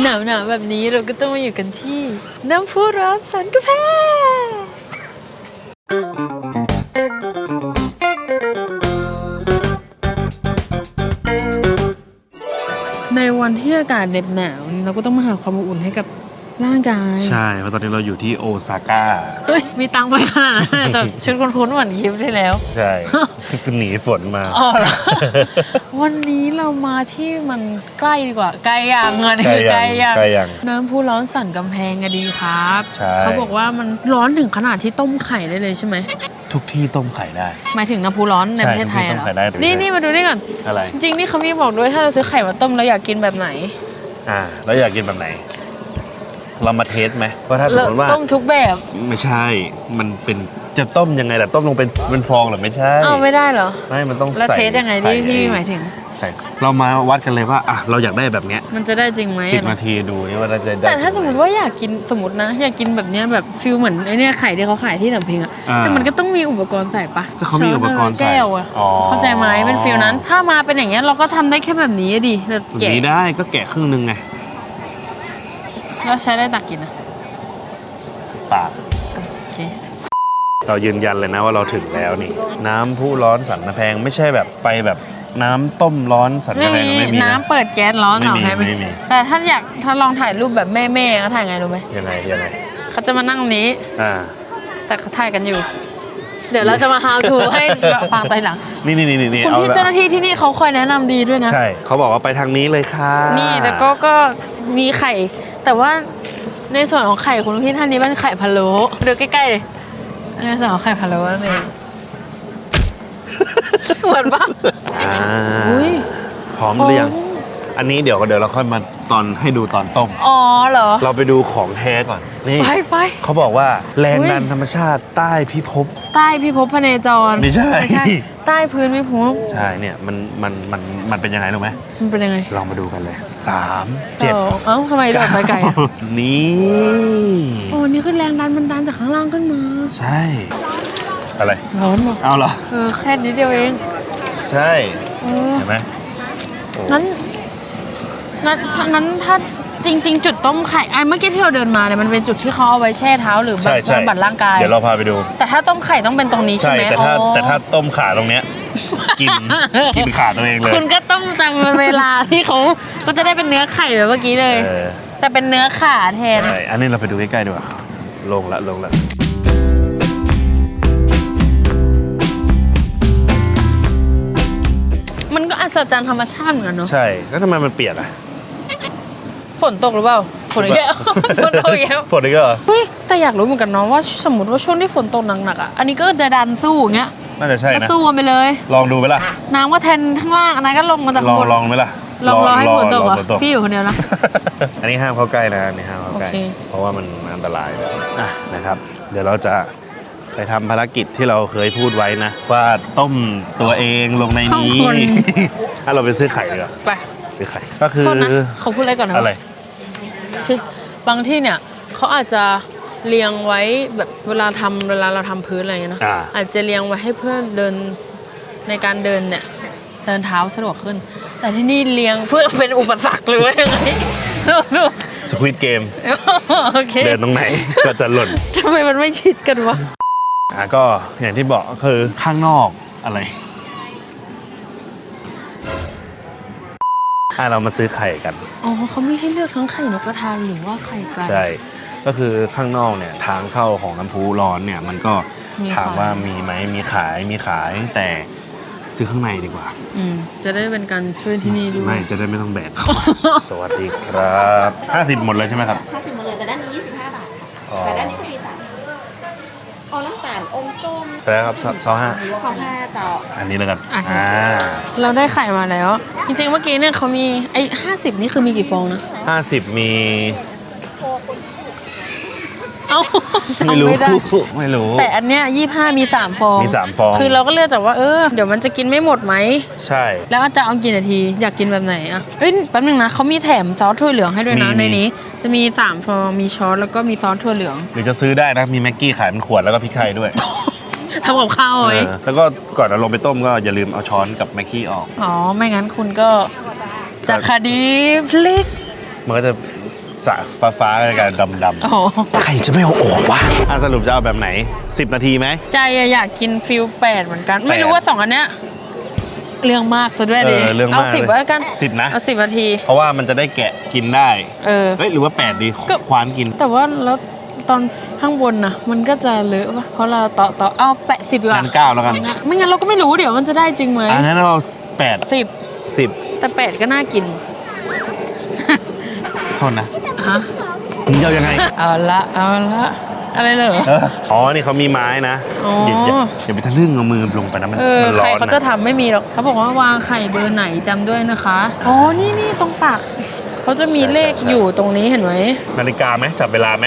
หนาวหนาวๆแบบนี้เราก็ต้องมาอยู่กันที่ น้ำพุร้อนสันกาแฟในวันที่อากาศเด็บหนาว เราก็ต้องมาหาความอบอุ่นให้กับ ร่างกายใช่เพราะตอนนี้เราอยู่ที่โอซาก้าเฮ้ยมีตังค์ไปขนาดนั้นเลยแต่ชุดคุ้นๆเหมือนคลิปที่แล้ว ใช่คือหนีฝนมาอ๋อเหรอวันนี้เรามาที่มันใกล้ดีกว่าใกล้ยังอันนี้คือใกล้ยังใกล้ยังน้ำพุร้อนสั่นกำแพงอะดีครับใช่เขาบอกว่ามันร้อนถึงขนาดที่ต้มไข่ได้เลยใช่ไหมทุกที่ต้มไข่ได้ หมายถึงน้ำพุร้อนในใช่ประเทศไทยทุกที่ต้เหรมอไข่ได้นี่นี่มาดูนี่ก่อนอะไรจริงๆนี่เขามีบอกด้วยถ้าเราซื้อไข่มาต้มแล้วอยากกินแบบไหนอ่าแล้วอยากกินแบบไหน เรามาเทสไหมว่าถ้าสมแล้วมติว่า ต้มทุกแบบ ไม่ใช่ มันเป็นจะต้มยังไงแต่ต้มลงเป็นเป็นฟองเหรือไม่ใช่เอาไม่ได้เหรอ ไม่ มันต้องแล้วใส่เทสยังไงใส่ที่พี่หมายถึง ใส่ เรามาวัดกันเลยว่าอะเราอยากได้แบบเนี้ยมันจะได้จริงไหมสิบอะนาทีดูนี่ว่าเราจะได้แต่ถ้าจสริมงมไหติว่าอยากกินสมมตินะ อยากกินแบบเนี้ยแบบฟิลเหมือนไอเนี้ยไข่ที่เขาขายที่สำเพ็งอะอ่าแต่มันก็ต้องมีอุปกรณ์ใส่ปะก็เขามีอุปกรณ์ใส่ช้นแก้วอะอ๋อเข้าใจไหมเป็นฟิลนั้น ถ้ามาเป็นอย่างเงี้ยเราก็ทำได้แค่แบบนี้อะดิแบบแบบแกะนี้ได้ก็แกะครึ่งหนึงไง แล้วใช้ได้ตักกินนะปาก โอเค เรายืนยันเลยนะว่าเราถึงแล้วนี่ น้ำผู้ร้อนสันนะแพงไม่ใช่แบบไปแบบน้ำต้มร้อนสันไม่นะแพงมีไม่มีนะ น้ำเปิดแก๊สร้อนไม่เหรอมีใช่ไหมไม่มี แต่ถ้าอยากถ้าลองถ่ายรูปแบบแม่ๆเขาถ่ายไงรู้ไหมยังไงยังไงเขาจะมานั่งตรงนี้ อ่า แต่เขาถ่ายกันอยู่ เดี๋ยวเราจะมา how to ให้ฟังตอนหลัง นี่นี่นี่นี่คุณเอาพี่ละเจ้าหน้าที่ที่นี่เขาคอยแนะนำดีด้วยนะ ใช่ เขาบอกว่าไปทางนี้เลยค่ะนี่แล้วก็ก็มีไข่ แต่ว่าในส่วนของไข่คุณพี่ท่านนี้เป็นไข่พะโล้ดูใกล้ๆเลยในส่วนของไข่พะโล้นั่นเองเหมือนปะอ่าอุ้ย พร้อมหรือยัง อันนี้เดี๋ยวเดี๋ยวเราค่อยมาตอนให้ดูตอนต้ม อ๋อเหรอ เราไปดูของแท้ก่อน นี่ไปไปเขาบอกว่าแรงอุ๊ยดันธรรมชาติใต้พิภพ ใต้พิภพพเนจรไม่ใช่ ใต้พื้นพิภพ ใช่เนี่ยมันมันมันมันเป็นยังไงรู้ไหมมันเป็นยังไง ลองมาดูกันเลยสามเจ็ดสองเอ้าทำไมโดดไปไกลอะนี่โอ้นี่คือแรงดันมันดันจากข้างล่างขึ้นมา ใช่ อะไรร้อนว่ะเอาเหรอเออแค่นิดเดียวเอง ใช่เออเห็นไหมโอ้งั้น งั้นถ้างั้นถ้าจริง ๆ จุดต้มไข่ไอ้เมื่อกี้ที่เราเดินมาเนี่ยมันเป็นจุดที่เขาเอาไว้แช่เท้าหรือแบบใช่ใช่บำบัดร่างกาย เดี๋ยวเราพาไปดู แต่ถ้าต้มไข่ต้องเป็นตรงนี้ใช่ใช่ไหมแต่ถ้าอ๋อแต่ถ้าต้มขาตรงเนี้ยกินกินขาตัวเองเลยคุณก็ต้มตามเวลาที่เขาก็จะได้เป็นเนื้อไข่แบบเมื่อกี้เลยเออแต่เป็นเนื้อขาแทน ใช่อันนี้เราไปดูใกล้ๆดีกว่าลงละลงละมันก็อัศจรรย์ธรรมชาติเหมือนกันเนาะใช่แล้วทำไมมันเปียกอะ ฝนตกหรือเปล่าฝนอีกแล้วฝนตกอีกแล้วฝนอีกแล้วเหรอเฮ้ยแต่อยากรู้เหมือนกันเนาะว่าสมมติว่าช่วงที่ฝนตกหนักๆอะอันนี้ก็จะดันสู้อย่างเงี้ยน่าจะใช่ก็นะสู้กันไปเลย ลองดูไหมล่ะน้ำก็แทนข้างล่างอันนั้นก็ลงมาจากลอข้างงบนลองไหมล่ะลองรอให้ฝนตกเหรรอฝนตกพี่อยู่คนเดียวนะอันนี้ห้ามเข้าใกล้นะอันนี้ห้ามเข้าใกล้โอเคเพราะว่ามันอันตรายอะนะครับ เดี๋ยวเราจะไปทำภารกิจที่เราเคยพูดไว้นะ ว่าต้มตัวเองลงในนี้ถ้าเราไปซื้อไข่ดีกว่าไปซื้อไข่ก็คือโทษนะขอพูดอะไรก่อนนะอะไร คือบางที่เนี่ยเขาอาจจะเรียงไว้แบบเวลาทำเวลาเราทำพื้นอะไรเงี้ยเนอะอ่า อาจจะเรียงไว้ให้เพื่อเดินในการเดินเนี่ยเดินเท้าสะดวกขึ้น แต่ที่นี่เรียงเพื่อเป็นอุปสรรคหรือว่ายังไงสควิตเกมโอเคเดินตรงไหน ก็จะหล่นทำไมมันไม่ชิดกันวะ อะก็อย่างที่บอกก็คือข้างนอกอะไร อะเรามาซื้อไข่กัน อ๋อเขามีให้เลือกทั้งไข่นกกระทาหรือว่าไข่ไก่ ใช่ ก็คือข้างนอกเนี่ยทางเข้าของน้ำพุร้อนเนี่ยมันก็มีถามขาย ว่ามีไหมมีขายมีขายแต่ซื้อข้างในดีกว่า อืมจะได้เป็นการช่วยที่นี่ด้วยไม่จะได้ไม่ต้องแบก สวัสดีครับ50หมดเลยใช่ไหมครับ ห้าสิบหมดเลยแต่ด้านนี้ 25 บาทอ๋อค่ะแต่ด้านนี้จะมีสามออน้ำตาลอมส้มไปแล้วครับซอห้าสองห้าเจ้าอันนี้แล้วกันอะ อ่าเราได้ไข่มาแล้ว จริงๆเมื่อกี้เนี่ยเขามีไอ้ห้าสิบนี่คือมีกี่ฟองนะห้าสิบมี เอ้าจำไม่รู้ ไม่ได้ ไม่รู้ แต่อันเนี้ยยี่ห้ามีสามฟอง มีสามฟอง คือเราก็เลือกจากว่าเออเดี๋ยวมันจะกินไม่หมดไหม ใช่ แล้วจะเอากี่นาทีอยากกินแบบไหนอะเอ้ยแป๊บนึงนะเขามีแถมซอสถั่วเหลืองให้ด้วยนะมี ในนี้ จะมีสามฟองมีช้อนแล้วก็มีซอสถั่วเหลือง หรือจะซื้อได้นะ มีแม็กกี้ขายเป็นขวดแล้วก็พริกไทยด้วย ทำกับข้าวเอาไว้เออแล้วก็ก่อนเราลงไปต้มก็อย่าลืมเอาช้อนกับแม็กกี้ออก อ๋อ ไม่งั้นคุณก็จะคดีพลิกมันก็จะสะฟ้าฟ้าๆกับดำดำโอ้โหใครจะไม่เอาออกวะอะสรุปจะเอาแบบไหน 10 นาทีไหม ใจอะอยากกินฟิลแปดเหมือนกัน ไม่รู้แปดว่าสองอันเนี้ยเรื่องมากซะด้วยเอดิอเรื่องมากเอาสิบเลยแล้วกันสิบนะ เอาสิบนาที เพราะว่ามันจะได้แกะกินได้ เออ เฮ้ย หรือว่า8ดีก็ควานกิน แต่ว่าแล้ว ตอนข้างบนนะมันก็จะเลอะปะเพราะเราต่อต่อเอาแปะสิบดีกว่างั้นเก้าแล้วกันไม่งั้นเราก็ไม่รู้เดี๋ยวมันจะได้จริงไหมอันนั้นเราแปดสิบสิบแต่แปดก็น่ากินโทษนะฮะมึงจะเอายังไง เอาละเอาละอะไรเหรอเอออ๋อ นี่เขามีไม้นะอ๋ออ ย่าอย่าอย่าไปทะลึ่งเอามือลงไปนะมันเออมันร้ใครอนเขาจะนะทำไม่มีหรอกเขาบอกว่าวางไข่เบอร์ไหนจำด้วยนะคะ อ๋อ นี่นี่ตรงปากเขาจะมีเลขอยู่ตรงนี้เห็นไหมนาฬิกาไหมจับเวลาไหม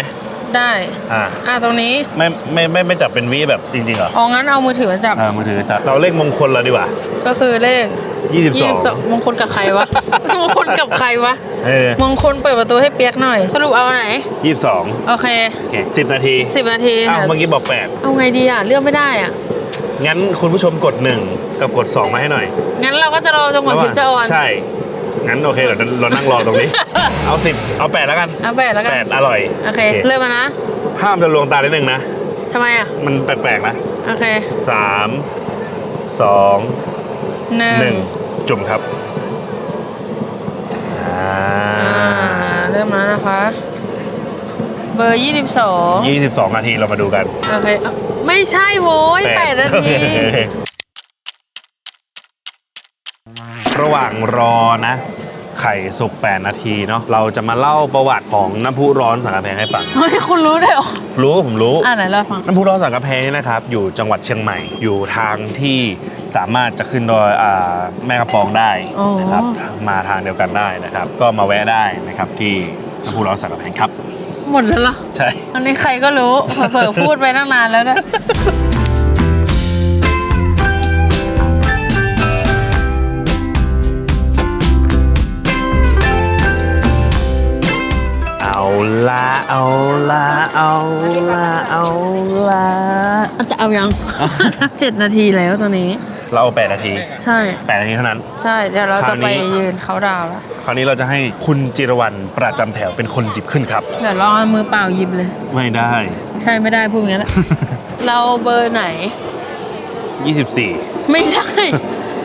ได้อ่าอะตรงนี้ ไม่ไม่ไม่ไม่จับเป็นวิแบบจริงๆเหรออ๋องั้นเอามือถือมาจับเออมือถือจับเราเลขมงคลเราดีกว่า ก็คือเลข22มงคลกับใครวะ มงคลกับใครวะเออมงคลเปิดประตูให้เปียกหน่อย สรุปเอาไหน22โอเคโอเคสิบนาทีสิบนาทีอ้าวเมื่อกี้บอกเอาไงดีอะเลือกไม่ได้อะ8งั้นคุณผู้ชมกด1กับกด2มาให้หน่อย งั้นเราก็จะรอจนกว่าคลิปจะออนใช่ งั้นโอเคเดี๋ยวเรานั่งรอตรงนี้ เอา10เอา8แล้วกันเอาแปดแล้วกัน8อร่อยโอเค เริ่มมานะห้ามจะลวงตาได้หนึ่งนะทำไมอะมันแปลกๆนะโอเคสามสองหนึ่หนึ่งงจุ่มครับอ่าอ่าเริ่มแล้วนะคะ เบอร์ยี่สิบสองยี่สิบสองนาทีเรามาดูกันโอเคอะไม่ใช่โว้ยแปดนาที ระหว่างรอนะ ไข่สุก 8 นาทีเนาะเราจะมาเล่าประวัติของน้ำพุร้อนสังกะแพงให้ฟัง เฮ้ยคุณรู้ด้วยเหรอรู้ผมรู้ อ่าไหนเราฟัง น้ำพุร้อนสังกะแพงนี่นะครับ อยู่จังหวัดเชียงใหม่ อยู่ทางที่สามารถจะขึ้นดอยอ่าแม่กระปองได้นะครับมาทางเดียวกันได้นะครับ ก็มาแวะได้นะครับที่น้ำพุร้อนสังกะแพงครับ หมดแล้วเหรอใช่ อันนี้ใครก็รู้ เผลอๆพูดไปตั้งนานแล้วด้วย ละเอาละเอาละเอาละจะเอายังเจ็ดนาทีแล้วตอนนี้ เราเอา8นาที ใช่8นาทีเท่านั้น ใช่เดี๋ยวเราจะไปคราวนี้ยืนเขาดาวน์แล้วคราวนี้เราจะให้คุณจิรวรรณประจำแถวเป็นคนหยิบขึ้นครับเดี๋ยวลองเอามือเปล่าหยิบเลย ไม่ได้ ใช่ไม่ได้พูดอย่างนั้นแหละเราเบอร์ไหน24ไม่ใช่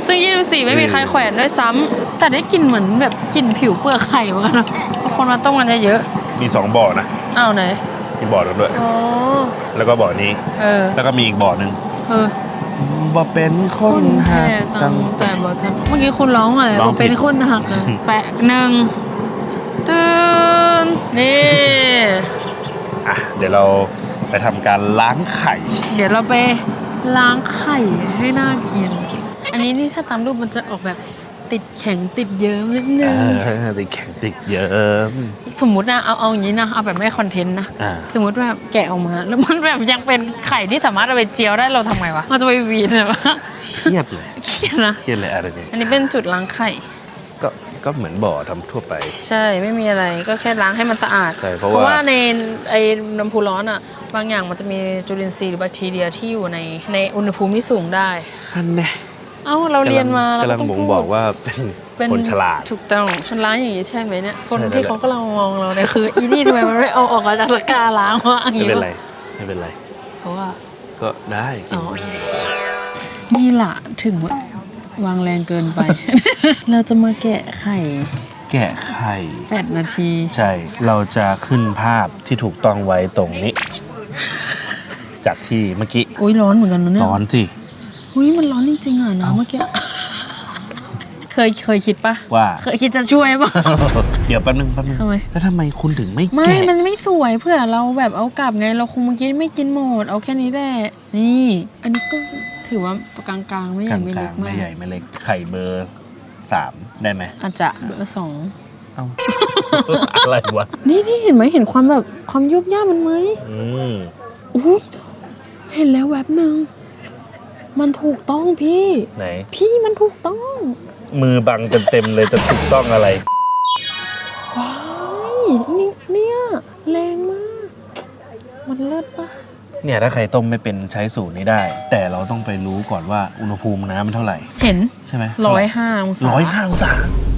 ซึ่งยี่สิบสี่ไม่มีใครแขวนด้วยซ้ำแต่ได้กลิ่นเหมือนแบบกลิ่นผิวเปลือกไข่เหมือนกันนะบางคนมาต้มกันเยอะ มี2บ่อนะๆอ้าวไหนมีบ่อนึงด้วยอ๋อแล้วก็บ่อนี้เออแล้วก็มีอีกบ่อหนึ่งเออบ่เป็นคคนนหัแห่กตัตังงแต่บอทันเมื่อกี้คุณร้องอะไรร้องบอกเป็นผิดคนหักนะแปะหนึ่งตื่นนี่อะเดี๋ยวเราไปทำการล้างไข่ เดี๋ยวเราไปล้างไข่ให้น่ากิน อันนี้นี่ถ้าตามรูปมันจะออกแบบ ติดแข็งติดเยิ้มนิดนึเองอติดแข็งติดเยิ้มสมมตินะเอาเอาอย่างนี้นะเอาแบบไม่คอนเทนต์นะอ่าสมมติว่าแกะออกมา แล้วมันแบบยังเป็นไข่ที่สามารถเอาไปเจียวได้เราทำไงวะเราจะไปวีนเหรอวะเครียดเลยเครียดนะเครียดเลยอะไรเนี่ยอันนี้เป็นจุดล้างไข่ก็ก็เหมือนบ่อทำทั่วไป ใช่ไม่มีอะไรก็แค่ล้างให้มันสะอาดใช่เพราะว่าว่าในไอ้น้ำพุร้อนอะบางอย่างมันจะมีจุลินทรีย์หรือแบคทีเรียที่อยู่ในในอุณหภูมิที่สูงได้อันแน่ เอ้าเราเรียนมาเรากำลัก็งต้องบ่งพูดบอกว่าเป็นเป็นคนฉลาดถูกต้องมันล้างอย่างนี้ใช่ไหมเนี่ย คนใช่แล้วที่เขาก็เรามองเราเนี่ยคืออีนี่ทำไมมันไม่เอาออกมาจากตะกร้าล้างวะอย่างไม่นี้เป็นไรวะไม่เป็นไร เพราะว่าก็ได้กิอ๋นอโอเคนี่ล่ะถึงว่าวางแรงเกินไป เราจะมาแกะไข่ แกะไข่8นาที ใช่ เราจะขึ้นภาพที่ถูกต้องไว้ตรงนี้ จากที่เมื่อกี้ อุ้ยร้อนเหมือนกันนะเนี่ย ร้อนสิ อุ้ยมันร้อนจริงๆอะนะเมื่อกี้ เคยเคยคิดปะว่า เคยคิดจะช่วยปะ เดี๋ยวแป๊บนึงแป๊บนึงทำไม แล้วทำไมคุณถึงไม่ไม่ แกะมันไม่สวยเพื่อเราแบบเอากลับไงเราคงเมื่อกี้ไม่กินหมด เอาแค่นี้แหละ นี่ อันนี้ก็ถือว่ากลางๆ ไม่ใหกญ่ลางไม่กเล็ลากงมาไม่ก ใหญ่ไม่เล็กไข่เบอร์สามได้ไหมอาจจะเบอร์สอง เอ้า อะไรวะนี่นี่เห็นไหมเห็นความแบบความยุบย่ามันไหมอืมอู้เห็นแล้วแวบหนึ่ง มันถูกต้องพี่ ไหน พี่มันถูกต้อง มือบังเต็มๆเลยจะถูกต้องอะไรว้ายนี่เนี่ยแรงมาก มันเลิศปะเนี่ยถ้าใครต้มไม่เป็นใช้สูตรนี้ได้ แต่เราต้องไปรู้ก่อนว่าอุณหภูมิน้ำมันเท่าไหร่ เห็นใช่ไหมร้อยห้าองศาร้อยห้าองศา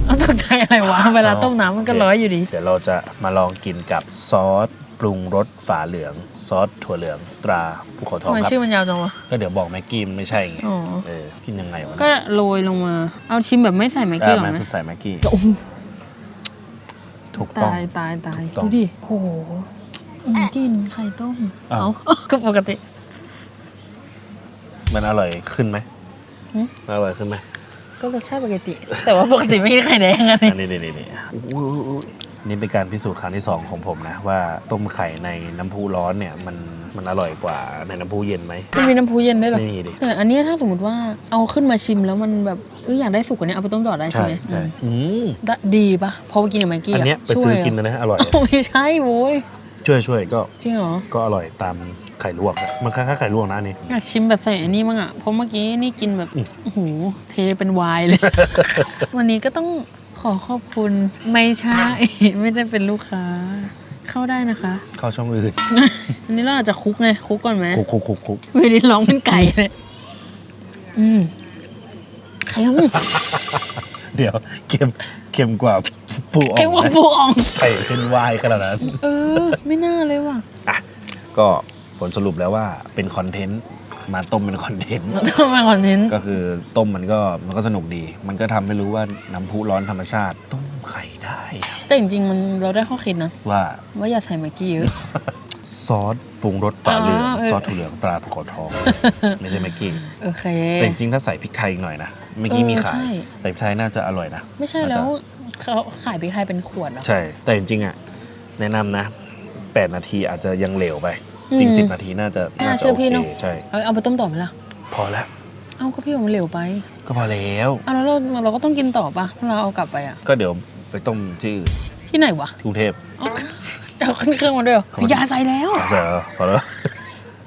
อ้าวตกใจอะไรอะไรวะ เวลาต้มน้ำมันก็ร้อยอยู่ดี เดี๋ยวเราจะมาลองกินกับซอส ปรุงรสฝาเหลืองซอสถั่วเหลืองตราภูเขาททำองไมครับ ชื่อมันยาวจังวะ ก็เดี๋ยวบอกแม็กกี้มันไม่ใช่ไงอ๋อ เออกินยังไงวะก็โรยลงมา เอาชิมแบบไม่ใส่แม็กได้กี้หรอไหมไหมใส่แม็กกี้โอ้โหถูกต้อง ตายตายตายต้องดูดิโอ้โหอืมกินไข่ต้ม อ้าวเอา ก็ปกติ มันอร่อยขึ้นไหมหืม มันอร่อยขึ้นไหมก็รสชาติปกติ แต่ว่าปกติไม่กินไข่แดงอันนี้อันนี้นี่นี่นี่อุ๊ยอุ๊ยอุ๊ย นี่เป็นการพิสูจน์ครั้งที่สองของผมนะ ว่าต้มไข่ในน้ำพุร้อนเนี่ยมันมันอร่อยกว่าในน้ำพุเย็นไหมมันมีน้ำพุเย็นด้วยเหรอไม่มีดิ แต่อันเนี้ยถ้าสมมติว่าเอาขึ้นมาชิมแล้วมันแบบเอออยากได้สุกกว่านี้เอาไปต้มต่อได้ใช่ใช่ไหมใช่อืมอืมได้ดีปะพอไปกินกับแม็กกี้อันอะเนี้ยไปช่วซื้ยอกินนะนะอร่อยโอ้ไม่ใช่โว้ยช่วยช่วยก็จริงเหรอ ก็อร่อยตามไข่ลวกอะมันคล้ายๆไข่ลวกนะอันนี้อยากชิมแบบใส่อันนี้มั้งอะเพราะเมื่อกี้นี่กินแบบอืมโอ้โหเทเป็นไวายเลย วันนี้ก็ต้อง ขอขอบคุณไม่ใช่ ไม่ได้เป็นลูกค้า เข้าได้นะคะ เข้าช่องอื่น อันนี้เราอาจจะคลุกไงคลุกก่อนไหมคุกคุกคุกคุกไม่ได้ร้องเป็นไก่เลยอืมเค็มเดี๋ยวเค็มเค็มกว่าปูอ่องเค็มกว่านะปูอ่องไข่เป็นวายขนาดนั้น เออ ไม่น่าเลยว่ะ อะ ก็ ผลสรุปแล้วว่าเป็นคอนเทนต์มาต้มเป็นคอนเทนต์ทำไมคอนเทนต์ก็คือต้มมันก็มันก็สนุกดี มันก็ทำให้รู้ว่าน้ำพุร้อนธรรมชาติ ต้มไข่ได้อะแต่จริงๆมันเราได้ข้อคิดนะ ว่าว่าอย่าใส่แม็กกี้เยอะ ซอสปรุงรสฝาเหลืองอ๋อเออ ซอสถั่วเหลืองตราภูเขาทอง ไม่ใช่แม็กกี้ โอเค แต่จริงๆถ้าใส่พริกไทยอีกหน่อยนะเมื่อกี้มีเออขาใช่ยใส่พริกไทยน่าจะอร่อยนะ ไม่ใช่แล้วเขาขายพริกไทยเป็นขวดเหรอ ใช่ แต่จริงๆอะแนะนำนะ 8 นาทีอาจจะยังเหลวไปอืม จริง10นาทีน่าจะน่าน่าเชื่จะอโอพี่เคเนอะ ใช่ เอาเอาไปต้มต่อไหมล่ะ พอแล้วเอาก็พี่บอกมันเหลวไป ก็พอแล้ว เอาแล้วเราเราก็ต้องกินต่อปะถ้าเราเอากลับไปอะก็เดี๋ยวไปต้มที่อื่นที่ไหนวะที่กรุงเทพเอาเอาขึ้นเครื่องมาด้วยเหรอเอามายาใส่แล้วเจอพอแล้ว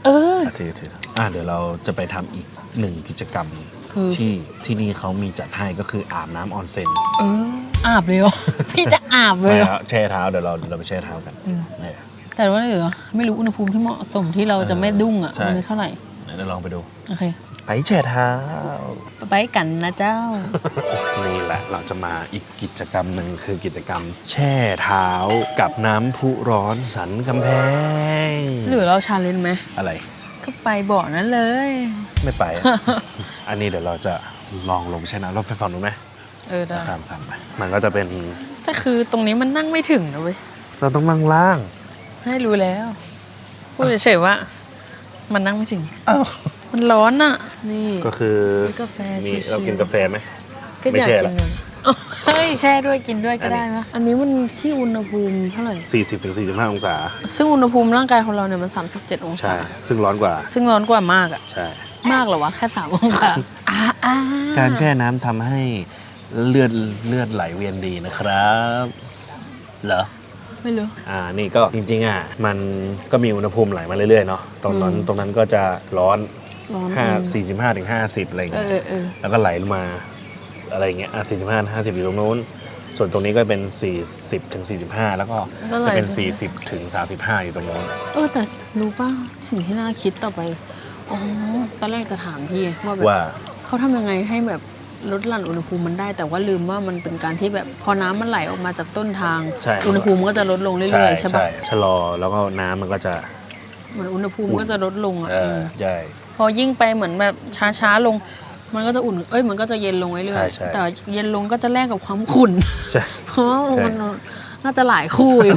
เออ อะทีทีอะเดี๋ยวเราจะไปทำอีกหนึ่งกิจกรรมคือ ที่ที่นี่เขามีจัดให้ก็คืออาบน้ำออนเซ็นเอออาบเลยเหรอ พี่จะอาบเลยไม่เหรอครับแช่เท้าเดี๋ยวเราเราไปแช่เท้ากันเออ เนี่ย แต่ว่าเดี๋ยวไม่รู้อุณหภูมิที่เหมาะสมที่เราจะไม่ดุ้งอะใช่ มันเท่าไหร่เดี๋ยวลองไปดู โอเคไปแช่เท้า ไปกันนะเจ้า นี่แหละเราจะมาอีกกิจกรรมหนึ่งคือกิจกรรม แช่เท้ากับน้ำพุร้อนสันกำแพงหรือเราชาเลนจ์ไหมอะไรก็ไปบ่อนั้นเลย ไม่ไปอะ อันนี้เดี๋ยวเราจะลองลงแช่น้ำเราไปฟังดูไหมเออได้ข้ามข้ามไปมันก็จะเป็น แต่คือตรงนี้มันนั่งไม่ถึงนะเว้ยเราต้องนั่งล่าง ให้รู้แล้ว พูดเฉยๆว่า มันนั่งไม่ถึง อ้าวมันร้อนอะ นี่ก็คือซื้อกาแฟมีชิวๆเรากินกาแฟไหม ก็ไม่อยากแช่กิละนเลยอ๋อเฮ้ยแช่ด้วยกินด้วยก็อันนี้ได้ไหมอันนี้มันที่อุณหภูมิเท่าไหร่ 40ถึง45 องศา ซึ่งอุณหภูมิร่างกายของเราเนี่ยมัน 37 องใช่ ศา ซึ่งร้อนกว่า ซึ่งร้อนกว่ามากอะ ใช่ มากเหรอวะ แค่สามองศาอ่าอ่าการแช่น้ำทำให้เลือดเลือดไหลเวียนดีนะครับ เหรอ ไม่รู้ อ่า นี่ก็จริงๆ อะ มันก็มีอุณหภูมิไหลมาเรื่อยๆ เนาะ ตรงนั้นอืม ตรงนั้นก็จะร้อนร้อน5 45ถึง50อะไรอย่างเอเงี้อยเออเออ แล้วก็ไหลลงมาอะไรอย่างเงี้ย อะ45 50อยู่ตรงนู้น ส่วนตรงนี้ก็เป็น40ถึง45แล้วก็ก็ไหลจะเป็นไป40ถึง35อยู่ตรงนู้น เออแต่รู้ป่ะสิ่งที่น่าคิดต่อไป อ๋อ ตอนแรกจะถามพี่ว่าแบบว่า เขาทำยังไงให้แบบ ลดหลั่นอุณหภูมิมันได้ แต่ว่าลืมว่ามันเป็นการที่แบบพอน้ำมันไหลออกมาจากต้นทาง ใช่ อุณหภูมิมันก็จะลดลงเรื่ใช่อยๆใช่ปะใช่ชะลอแล้วก็น้ำมันก็จะเหมือนอุณหภูมิอุ่นก็จะลดลงอะเออมใช่พอยิ่งไปเหมือนแบบช้าๆลง มันก็จะอุ่น เอ้ยมันก็จะเย็นลงเรื่ใช่อยใช่ๆแต่เย็นลงก็จะแลกกับความขุ่นใช่เพราะว่าใช่มันน่าจะหลายคู่อยู่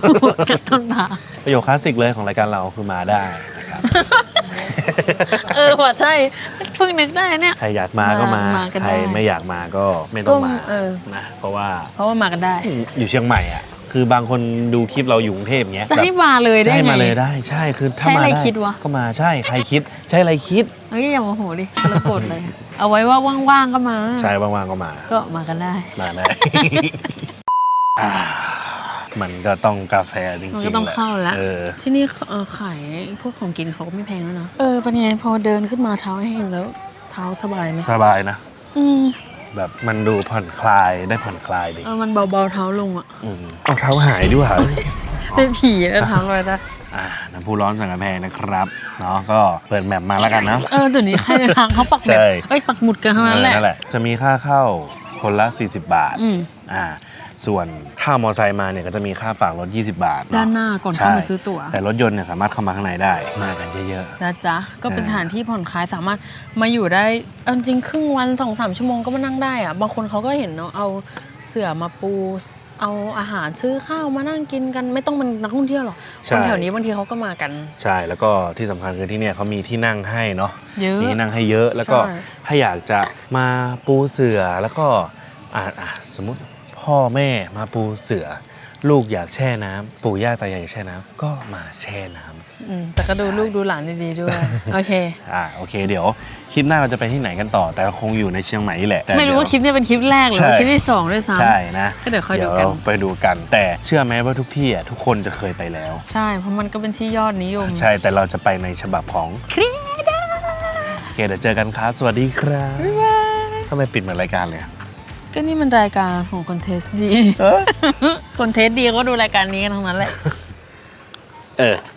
จากต้นทางประโยคคลาสสิกเลยของรายการเราคือมาได้นะครับ เออว่ะใช่เพิ่งนึกได้เนี่ย ใครอยากมาก็มา มากันใครได้ ไม่อยากมาก็ไม่ต้องมาก็เออ นะ เพราะว่าเพราะว่ามากันได้ อยู่เชียงใหม่อะ คือบางคนดูคลิปเราอยู่กรุงเทพเงี้ยจะแบบให้มาเลยได้ใช่ไง มาเลยได้ ใช่ คือถ้าใช้มาอะไรได้คิดวะ ก็มา ใช่ ใครคิด ใช่อะไรคิด เอ้ยอย่าโมโหดิเราโกรธเลย เอาไว้ว่าว่างๆก็มา ใช่ว่างๆก็มา ก็มากันได้ มาได้ อ่า มันก็ต้องกาแฟจริงๆมันก็ต้องแหละเข้าแล้ว เออที่นี่เอ่อขายพวกของกินเขาก็ไม่แพงแล้วนะเออเป็นไงพอเดินขึ้นมาเท้าแห้งแล้ว เท้าสบายไหมสบายนะอืมแบบมันดูผ่อนคลายได้ผ่อนคลายดีเออมันเบาๆเท้าลงอะอืมเอาเท้าหายด้วยเหรอเป็นผีแล้วเท้าลอยได้อ่าน้ำพุร้อนสังกะแพงนะครับเนาะก็เปิดแมปมาแล้วกันเนาะเออเดี๋ยวนี้ใครในทางเขาปักแบใช่บเอ้ยปักหมุดกันทั้งนั้นแหละเออนั่นแหละจะมีค่าเข้าคนละ 40 บาทอืมอ่า ส่วนถ้ามอไซค์มาเนี่ยก็จะมีค่าฝากรถ 20 บาทเอะด้านหน้าก่อนเข้ามาซื้อตั๋วแต่รถยนต์เนี่ยสามารถเข้ามาข้างในได้ มากันเยอะ นะจ๊ะ ก็เป็นเออสถานที่ผ่อนคลายสามารถมาอยู่ได้เอาจริงๆครึ่งวันสองสามชั่วโมงก็มานั่งได้อะบางคนเขาก็เห็นเนาะเอาเสื่อมาปู เอาอาหารซื้อข้าวมานั่งกินกันไม่ต้องเป็นนักท่องเที่ยวหรอกใช่ คนแถวนี้บางทีเขาก็มากัน ๆ ใช่แล้วก็ที่สำคัญคือที่เนี่ยเขามีที่นั่งให้เนาะ เยอะ มีที่นั่งให้เยอะแล้วก็ใช่ ถ้าอยากจะมาปูเสือแล้วก็อ่าอะสมมติ พ่อแม่มาปูเสือ ลูกอยากแช่น้ำปู่ย่าตายายอยากแช่น้ำก็มาแช่น้ำ อืมแต่ก็ดูลูกดูหลานดีๆด้วย โอเค อ่าโอเคเดี๋ยวคลิปหน้าเราจะไปที่ไหนกันต่อ แต่คงอยู่ในเชียงใหม่นี่แหละแต่ไม่รู้ว่าคลิปเนี้เป็นคลิปแรกหรือว่าใช่คลิปที่สองด้วยซ้ำ ใช่นะก็เดี๋ยวค่อยดูกันเราไปดูกัน แต่เชื่อไหมว่าทุกที่อะทุกคนจะเคยไปแล้ว ใช่ เพราะมันก็เป็นที่ยอดนิยม ใช่แต่เราจะไปในฉบับของครีดาโอเคเดี๋ยวเจอกันครับ สวัสดีครับบ๊ายบายทำไมปิดเหมือนรายการเลยอะ ก็นี่มันรายการของคนเทสดีเออคนเทสดีก็ดูรายการนี้กันทั้งนั้นแหละ เออ